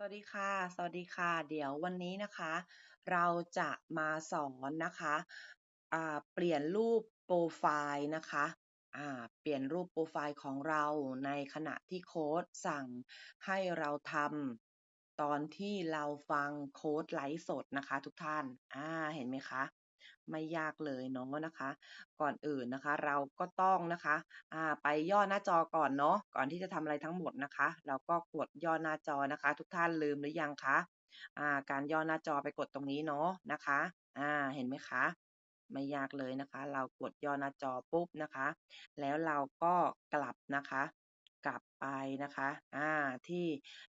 สวัสดีค่ะ สวัสดีค่ะ เดี๋ยววันนี้นะคะ เราจะมาสอนนะคะอ่าเปลี่ยนรูปโปรไฟล์นะคะอ่าเปลี่ยนรูปโปรไฟล์ของเราในขณะที่โค้ดสั่งให้เราทำตอนที่เราฟังโค้ดไลฟ์สดนะคะทุกท่านอ่าเห็นไหมคะ ไม่ยากเลยเนาะนะคะ ก่อนอื่นนะคะ เราก็ต้องนะคะอ่าไปย่อหน้าจอก่อนเนาะก่อนที่จะทำอะไรทั้งหมดนะคะ เราก็กดย่อหน้าจอนะคะ ทุกท่านลืมหรือยังคะอ่าการย่อหน้าจอไปกดตรงนี้เนาะนะคะอ่าเห็นไหมคะ ไม่ยากเลยนะคะ เรากดย่อหน้าจอปุ๊บนะคะ แล้วเราก็กลับนะคะ กลับไปนะคะ อ่า ที่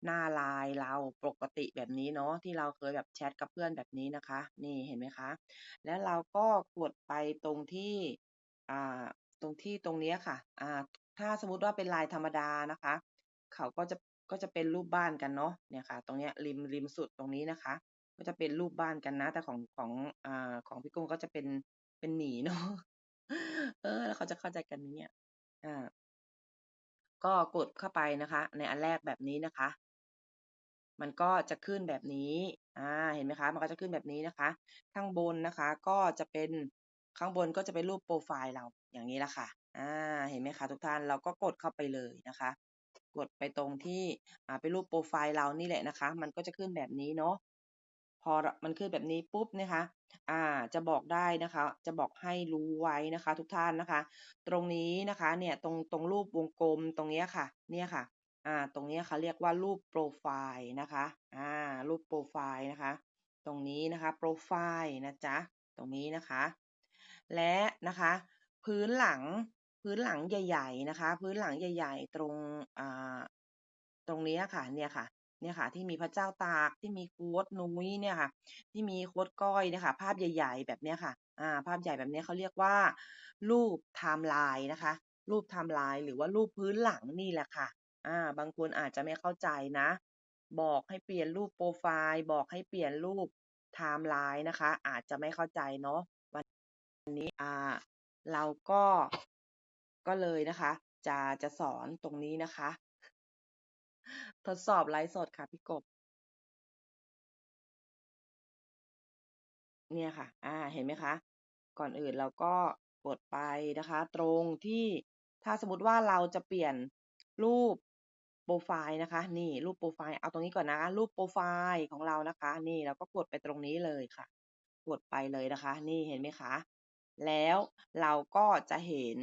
หน้าไลน์เราปกติแบบนี้เนาะ ที่เราเคยแบบแชทกับเพื่อนแบบนี้นะคะ นี่เห็นไหมคะ แล้วเราก็กดไปตรงที่ อ่า ตรงที่ตรงนี้ค่ะ อ่า ถ้าสมมติว่าเป็นลายธรรมดานะคะ เขาก็จะก็จะเป็นรูปบ้านกันเนาะ เนี่ยค่ะ ตรงเนี้ยริมริมสุดตรงนี้นะคะ ก็จะเป็นรูปบ้านกันนะ แต่ของของ อ่า ของพี่กุ้งก็จะเป็น เป็นหนีเนาะ เออ แล้วเขาจะเข้าใจกันไหมเนี่ย อ่า ก็กดเข้าไปนะคะ ในอันแรกแบบนี้นะคะ มันก็จะขึ้นแบบนี้ อ่า เห็นไหมคะ มันก็จะขึ้นแบบนี้นะคะ ข้างบนนะคะ ก็จะเป็นข้างบนก็จะเป็นรูปโปรไฟล์เราอย่างนี้ละค่ะ อ่า เห็นไหมคะทุกท่าน เราก็กดเข้าไปเลยนะคะ กดไปตรงที่ อ่า เป็นรูปโปรไฟล์เรานี่แหละนะคะ มันก็จะขึ้นแบบนี้เนาะ พอมันขึ้นแบบนี้ปุ๊บนะคะ อ่า จะบอกได้นะคะ จะบอกให้รู้ไว้นะคะ ทุกท่านนะคะ ตรงนี้นะคะ เนี่ย ตรง ตรงรูปวงกลมตรงนี้ค่ะ เนี่ยค่ะ อ่า ตรงนี้เขาเรียกว่ารูปโปรไฟล์นะคะ อ่า รูปโปรไฟล์นะคะ ตรงนี้นะคะ โปรไฟล์นะจ๊ะ ตรงนี้นะคะ และนะคะ พื้นหลัง พื้นหลังใหญ่ ๆ นะคะ พื้นหลังใหญ่ ๆ ตรง อ่า ตรงนี้ค่ะ เนี่ยค่ะ เนี่ยค่ะที่มีพระเจ้าตากที่มีโค้ดนุ้ยเนี่ยค่ะ ที่มีโค้ดก้อยเนี่ยค่ะภาพใหญ่ ๆ แบบเนี้ยค่ะอ่าภาพใหญ่แบบนี้เขาเรียกว่า รูปไทม์ไลน์นะคะ รูปไทม์ไลน์หรือว่ารูปพื้นหลังนี่แหละค่ะอ่าบางคนอาจจะไม่เข้าใจนะ บอกให้เปลี่ยนรูปโปรไฟล์บอกให้เปลี่ยนรูปไทม์ไลน์นะคะ อาจจะไม่เข้าใจเนาะวันนี้อ่าเราก็ก็เลยนะคะ จะจะสอนตรงนี้นะคะ ทดสอบไลฟ์สดค่ะพี่กบ เนี่ยค่ะ อ่า เห็นไหมคะ ก่อนอื่นเราก็กดไปนะคะ ตรงที่ถ้าสมมติว่าเราจะเปลี่ยนรูปโปรไฟล์นะคะ นี่รูปโปรไฟล์ เอาตรงนี้ก่อนนะ รูปโปรไฟล์ของเรานะคะ นี่เราก็กดไปตรงนี้เลยค่ะ กดไปเลยนะคะ นี่เห็นไหมคะ แล้วเราก็จะเห็น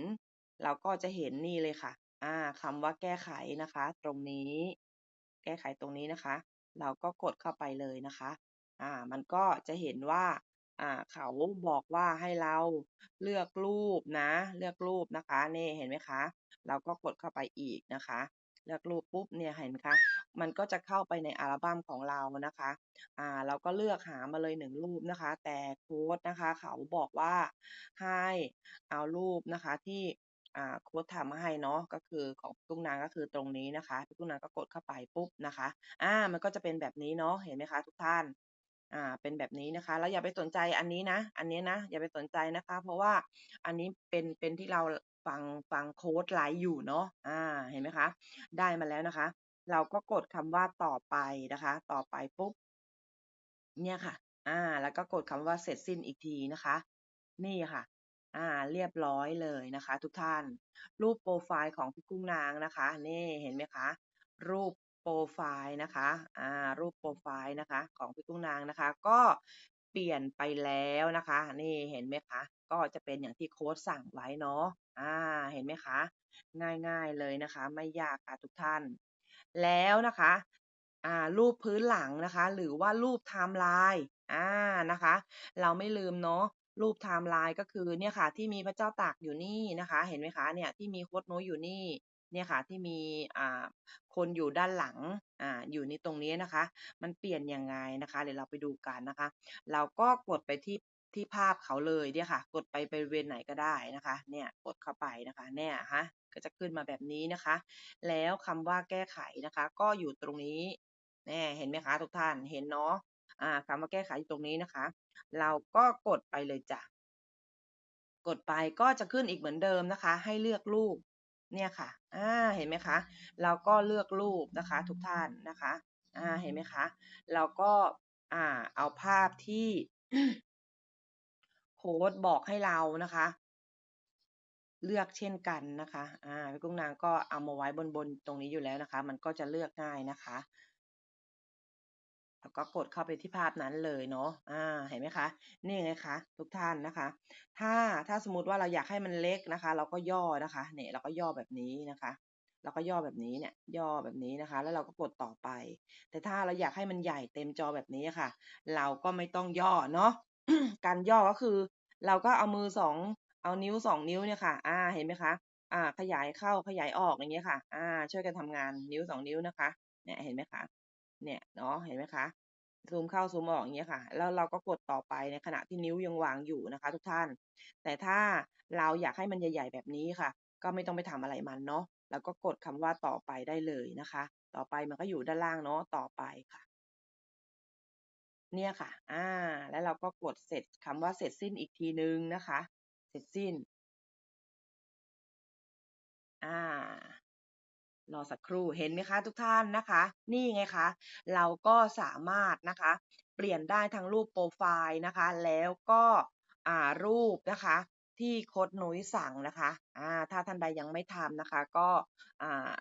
เราก็จะเห็นนี่เลยค่ะ อ่าคำว่าแก้ไขนะคะ ตรงนี้ แก้ไขตรงนี้นะคะ เราก็กดเข้าไปเลยนะคะอ่ามันก็จะเห็นว่าอ่าเขาบอกว่าให้เราเลือกรูปนะ เลือกรูปนะคะนี่เห็นไหมคะ เราก็กดเข้าไปอีกนะคะ เลือกรูปปุ๊บเนี่ยเห็นไหมคะ มันก็จะเข้าไปในอัลบั้มของเรานะคะอ่าเราก็เลือกหามาเลยหนึ่งรูปนะคะ แต่โค้ดนะคะ เขาบอกว่าให้เอารูปนะคะที่ โค้ดทำมาให้เนาะก็คือของตุ้งนางก็คือตรงนี้นะคะพี่ตุ้งนางก็กดเข้าไปปุ๊บนะคะอ่ามันก็จะเป็นแบบนี้เนาะเห็นไหมคะทุกท่านอ่าเป็นแบบนี้นะคะแล้วอย่าไปสนใจอันนี้นะ อันนี้นะอย่าไปสนใจนะคะ เพราะว่าอันนี้เป็นเป็นที่เราฟังฟังโค้ดไลฟ์อยู่เนาะอ่าเห็นไหมคะได้มาแล้วนะคะ เราก็กดคำว่าต่อไปนะคะ ต่อไปปุ๊บเนี่ยค่ะอ่าแล้วก็กดคำว่าเสร็จสิ้นอีกทีนะคะ นี่ค่ะ อ่าเรียบร้อยเลยนะคะ ทุกท่าน รูปโปรไฟล์ของพี่กุ้งนางนะคะนี่เห็นไหมคะ รูปโปรไฟล์นะคะอ่ารูปโปรไฟล์นะคะ ของพี่กุ้งนางนะคะ ก็เปลี่ยนไปแล้วนะคะ นี่เห็นไหมคะ ก็จะเป็นอย่างที่โค้ดสั่งไว้เนาะอ่าเห็นไหมคะ ง่ายๆเลยนะคะ ไม่ยากค่ะทุกท่าน แล้วนะคะอ่ารูปพื้นหลังนะคะ หรือว่ารูปไทม์ไลน์อ่านะคะ เราไม่ลืมเนาะ รูปไทม์ไลน์ก็คือเนี่ยค่ะ ที่มีพระเจ้าตากอยู่นี่นะคะ เห็นไหมคะเนี่ยที่มีโคดโนยอยู่นี่ เนี่ยค่ะที่มีอ่าคนอยู่ด้านหลังอ่าอยู่ในตรงนี้นะคะ มันเปลี่ยนยังไงนะคะ เดี๋ยวเราไปดูกันนะคะ เราก็กดไปที่ที่ภาพเขาเลยเนี่ยค่ะ กดไปบริเวณไหนก็ได้นะคะ เนี่ยกดเข้าไปนะคะเนี่ยฮะก็จะขึ้นมาแบบนี้นะคะ แล้วคำว่าแก้ไขนะคะ ก็อยู่ตรงนี้แน่เห็นไหมคะทุกท่านเห็นเนาะอ่าคำว่าแก้ไขอยู่ตรงนี้นะคะ เราก็กดไปเลยจ้ะ กดไปก็จะขึ้นอีกเหมือนเดิมนะคะ ให้เลือกรูปเนี่ยค่ะ อ่า เห็นไหมคะ เราก็เลือกรูปนะคะ ทุกท่านนะคะ อ่า เห็นไหมคะ เราก็ อ่า เอาภาพที่โค้ดบอกให้เรานะคะ เลือกเช่นกันนะคะ อ่าพี่กุ้งนางก็เอามาไว้บนๆตรงนี้อยู่แล้วนะคะ มันก็จะเลือกง่ายนะคะ แล้วก็กดเข้าไปที่ภาพนั้นเลยเนาะอ่าเห็นไหมคะนี่ไงคะทุกท่านนะคะ ถ้าถ้าสมมติว่าเราอยากให้มันเล็กนะคะ เราก็ย่อนะคะเนี่ยเราก็ย่อแบบนี้นะคะเราก็ย่อแบบนี้เนี่ยย่อแบบนี้นะคะ แล้วเราก็กดต่อไป แต่ถ้าเราอยากให้มันใหญ่เต็มจอแบบนี้อะค่ะ เราก็ไม่ต้องย่อเนาะการย่อก็คือ เราก็เอามือ2เอานิ้ว2นิ้วเนี่ยค่ะ อ่าเห็นไหมคะอ่าขยายเข้าขยายออกอย่างเงี้ยค่ะ อ่า ช่วยกันทำงานนิ้ว2นิ้วนะคะเนี่ยเห็นไหมคะ เนี่ยเนาะเห็นไหมคะซูมเข้าซูมออกอย่างเงี้ยค่ะ แล้วเราก็กดต่อไปในขณะที่นิ้วยังวางอยู่นะคะ ทุกท่าน แต่ถ้าเราอยากให้มันใหญ่ ๆ แบบนี้ค่ะ ก็ไม่ต้องไปทำอะไรมันเนาะเราก็กดคำว่าต่อไปได้เลยนะคะ ต่อไปมันก็อยู่ด้านล่างเนาะต่อไปค่ะ เนี่ยค่ะ อ่า แล้วเราก็กดเสร็จคำว่าเสร็จสิ้นอีกทีนึงนะคะ เสร็จสิ้น อ่า รอสักครู่เห็นไหมคะทุกท่านนะคะ นี่ไงคะ เราก็สามารถนะคะ เปลี่ยนได้ทั้งรูปโพรไฟล์นะคะ แล้วก็รูปนะคะที่โค้ดนุ้ยสั่งนะคะอาถ้าท่านใดยังไม่ทำนะคะ ก็อ่า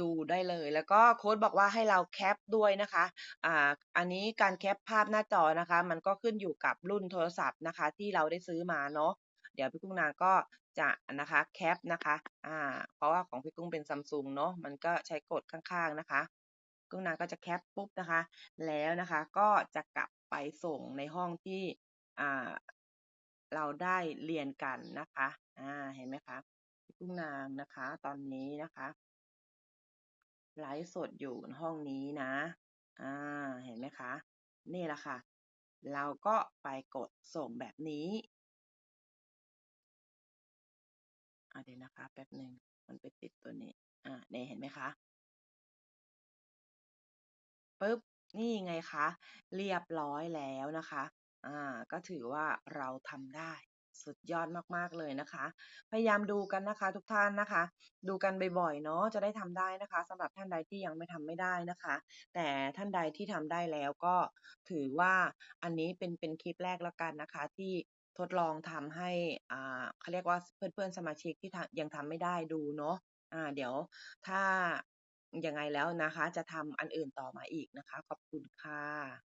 ดูได้เลย แล้วก็โค้ดบอกว่าให้เราแคปด้วยนะคะอ่าอันนี้การแคปภาพหน้าจอนะคะ มันก็ขึ้นอยู่กับรุ่นโทรศัพท์นะคะ ที่เราได้ซื้อมาเนาะเดี๋ยวพี่กุ้งนางก็ จะนะคะแคปนะคะอ่าเพราะว่าของพี่กุ้งเป็น Samsung เนาะมันก็ใช้กดข้างๆนะคะกุ้งนางก็จะแคปปุ๊บนะคะ แล้วนะคะก็จะกลับไปส่งในห้องที่อ่าเราได้เรียนกันนะคะอ่าเห็นไหมคะพี่กุ้งนางนะคะ ตอนนี้นะคะไลฟ์สดอยู่ห้องนี้นะอ่าเห็นไหมคะ นี่แหละค่ะ เราก็ไปกดส่งแบบนี้ เดี๋ยวนะคะ แป๊บหนึ่งมันไปติดตัวนี้ อ่าเนี่ยเห็นไหมคะปึ๊บ นี่ไงคะ เรียบร้อยแล้วนะคะ อ่า ก็ถือว่าเราทำได้ สุดยอดมากๆเลยนะคะ พยายามดูกันนะคะ ทุกท่านนะคะ ดูกันบ่อยๆเนาะ จะได้ทำได้นะคะสำหรับท่านใดที่ยังไม่ทำไม่ได้นะคะ แต่ท่านใดที่ทำได้แล้วก็ถือว่าอันนี้เป็นเป็นคลิปแรกแล้วกันนะคะ ที่ ทดลองทำให้อ่าเขาเรียกว่าเพื่อนๆสมาชิกที่ยังทำไม่ได้ดูเนาะอ่าเดี๋ยวถ้ายังไงแล้วนะคะ จะทำอันอื่นต่อมาอีกนะคะ ขอบคุณค่ะ